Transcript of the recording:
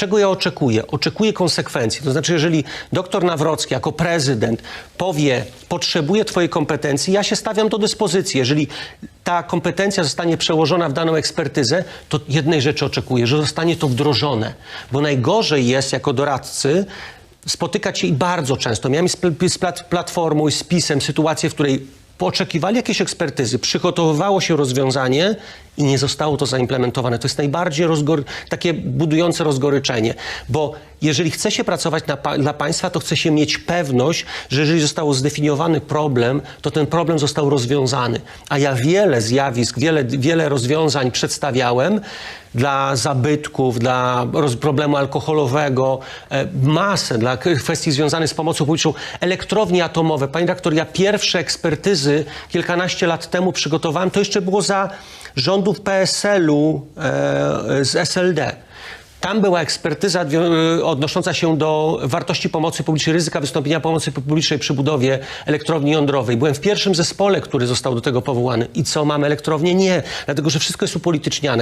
Czego ja oczekuję? Oczekuję konsekwencji. To znaczy, jeżeli doktor Nawrocki jako prezydent powie, potrzebuję twojej kompetencji, ja się stawiam do dyspozycji. Jeżeli ta kompetencja zostanie przełożona w daną ekspertyzę, to jednej rzeczy oczekuję, że zostanie to wdrożone. Bo najgorzej jest jako doradcy spotykać się i bardzo często. Miałem z, z plat- platformą i z pisem sytuację, w której oczekiwali jakiejś ekspertyzy, przygotowywało się rozwiązanie i nie zostało to zaimplementowane. To jest najbardziej rozgor- takie budujące rozgoryczenie, bo jeżeli chce się pracować pa- dla państwa, to chce się mieć pewność, że jeżeli został zdefiniowany problem, to ten problem został rozwiązany. A ja wiele zjawisk, wiele, wiele rozwiązań przedstawiałem dla zabytków, dla roz- problemu alkoholowego, e, masę dla kwestii związanych z pomocą publiczną. Elektrownie atomowe. Panie doktor, ja pierwsze ekspertyzy kilkanaście lat temu przygotowałem, to jeszcze było za rządów PSL-u e, z SLD. Tam była ekspertyza wi- odnosząca się do wartości pomocy publicznej, ryzyka wystąpienia pomocy publicznej przy budowie elektrowni jądrowej. Byłem w pierwszym zespole, który został do tego powołany. I co, mamy elektrownię? Nie, dlatego że wszystko jest upolityczniane.